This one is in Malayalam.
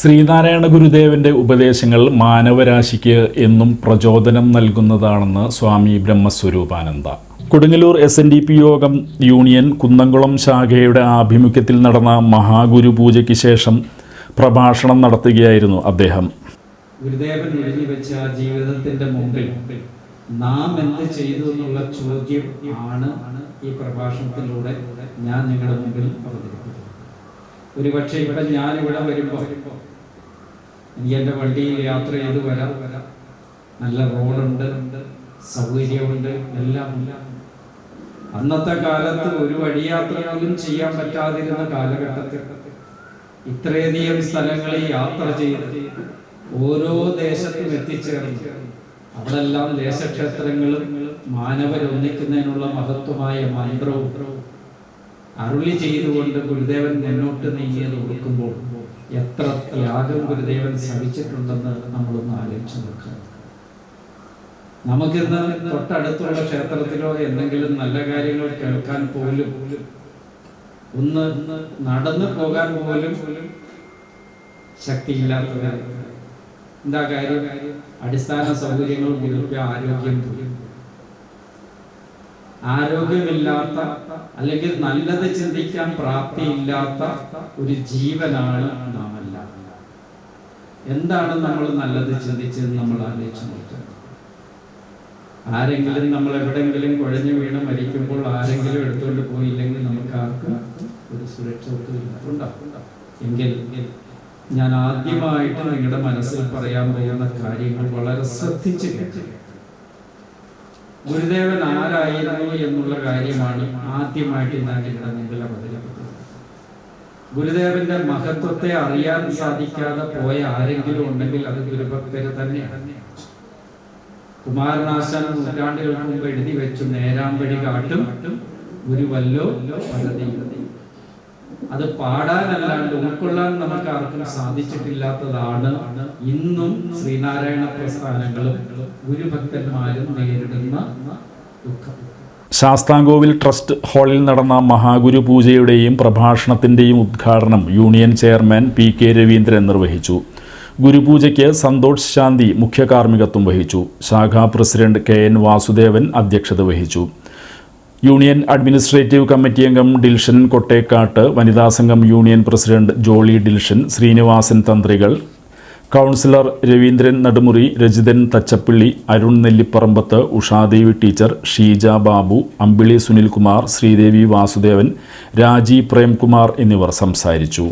ശ്രീനാരായണ ഗുരുദേവന്റെ ഉപദേശങ്ങൾ മാനവരാശിക്ക് എന്നും പ്രചോദനം നൽകുന്നതാണെന്ന് Swami Brahmaswaroopananda. Kodungallur S N D P Yogam union Kunnamkulam ശാഖയുടെ ആഭിമുഖ്യത്തിൽ നടന്ന മഹാഗുരു പൂജയ്ക്ക് ശേഷം പ്രഭാഷണം നടത്തുകയായിരുന്നു അദ്ദേഹം. ഗുരുദേവൻ എഴുതി വെച്ച ജീവിതത്തിന്റെ മുമ്പിൽ നാം എന്ത് ചെയ്തു എന്നുള്ള ചോദ്യം ആണ് ഈ പ്രഭാഷണത്തിലൂടെ ഞാൻ നിങ്ങളുടെ മുമ്പിൽ അവതരിപ്പിക്കുന്നത്. ഒരുപക്ഷെ ഇവിടെ ഞാൻ ഇവിടെ വരുമ്പോ എനിക്ക് എന്റെ വണ്ടിയിൽ യാത്ര ചെയ്ത് വരാം. നല്ല റോഡുണ്ട് സൗകര്യമുണ്ട് എല്ലാം. അന്നത്തെ കാലത്ത് ഒരു വഴിയാത്ര പോലും ചെയ്യാൻ പറ്റാതിരുന്ന കാലഘട്ടത്തിൽ ഇത്രയധികം സ്ഥലങ്ങളിൽ യാത്ര ചെയ്ത് ഓരോ ദേശത്തും എത്തിച്ചേർന്ന് അവിടെല്ലാം ദേശക്ഷേത്രങ്ങളും മാനവരൊന്നിക്കുന്നതിനുള്ള മഹത്വമായ മന്ത്രവും അരുളി ചെയ്തുകൊണ്ട് ഗുരുദേവൻ മുന്നോട്ട് നീങ്ങിയത് കൊടുക്കുമ്പോൾ എത്ര ത്യാഗം ഗുരുദേവൻ സഹിച്ചിട്ടുണ്ടെന്ന് നമ്മളൊന്ന് ആലോചിച്ച് നോക്കുക നമുക്കിന്ന് തൊട്ടടുത്തുള്ള ക്ഷേത്രത്തിലോ എന്തെങ്കിലും നല്ല കാര്യങ്ങൾ കേൾക്കാൻ പോലും ഒന്ന് നടന്നു പോകാൻ പോലും ശക്തിയില്ലാത്തവരാണ് എന്താ കാര്യം? അടിസ്ഥാന സൗകര്യങ്ങൾ മുഴുവൻ ആരോഗ്യം പോയി. ആരോഗ്യമില്ലാത്ത അല്ലെങ്കിൽ നല്ലത് ചിന്തിക്കാൻ പ്രാപ്തിയില്ലാത്ത ഒരു ജീവനാണ് നാം എല്ലാം എന്താണ് നമ്മൾ നല്ലത് ചിന്തിച്ചത് നമ്മൾ ആലോചിച്ച് നോക്കുക ആരെങ്കിലും നമ്മൾ എവിടെയെങ്കിലും കുഴഞ്ഞു വീണ് മരിക്കുമ്പോൾ ആരെങ്കിലും എടുത്തുകൊണ്ട് പോയില്ലെങ്കിൽ നമുക്ക് ആർക്കും ഒരു സുരക്ഷ എങ്കിൽ ഞാൻ ആദ്യമായിട്ട് നിങ്ങളുടെ മനസ്സിൽ പറയാൻ പോകുന്ന കാര്യങ്ങൾ വളരെ ശ്രദ്ധിച്ച് കേൾക്കുക. ഗുരുദേവൻ ആരായിരുന്നു എന്നുള്ള കാര്യമാണ് ആദ്യമായിട്ട് ഞാൻ ഇവിടെ മുമ്പിൽ അവതരിപ്പിക്കുന്നത്. ഗുരുദേവന്റെ മഹത്വത്തെ അറിയാൻ സാധിക്കാതെ പോയ ആരെങ്കിലും ഉണ്ടെങ്കിൽ അത് ഗുരുഭക്തര് തന്നെയാണ്. കുമാരനാശാൻ നൂറ്റാണ്ടുകൾക്ക് മുമ്പ് എഴുതി വെച്ചു നേരാമ്പടി കാട്ടും ഗുരുവല്ലോ പരതീയത അത് പാടാനല്ലാണ്ട് ഉൾക്കൊള്ളാൻ നമുക്ക് ആർക്കും സാധിച്ചിട്ടില്ലാത്തതാണ്. ഇന്നും ശ്രീനാരായണ പ്രസ്ഥാനങ്ങളും ഗുരുഭക്തന്മാരും നേരിടുന്ന ദുഃഖം. ശാസ്താംകോവിൽ ട്രസ്റ്റ് ഹാളിൽ നടന്ന മഹാഗുരു പൂജയുടെയും പ്രഭാഷണത്തിന്റെയും ഉദ്ഘാടനം union chairman P K Raveendran നിർവഹിച്ചു. ഗുരുപൂജയ്ക്ക് സന്തോഷ് ശാന്തി മുഖ്യ കാർമ്മികത്വം വഹിച്ചു. ശാഖാ പ്രസിഡന്റ് കെ എൻ വാസുദേവൻ അധ്യക്ഷത വഹിച്ചു. യൂണിയൻ അഡ്മിനിസ്ട്രേറ്റീവ് കമ്മിറ്റി അംഗം ഡിൽഷൻ കൊട്ടേക്കാട്ട് വനിതാ സംഘം union president Jolly Dilshan Sreenivasan Thanthrikal councillor Raveendran Nadumuri Rajithan Thachappilly Arun Nellipparambath Ushadevi teacher Sheeja Babu Ambili Sunilkumar Sreedevi Vasudevan Raji Premkumar എന്നിവർ സംസാരിച്ചു.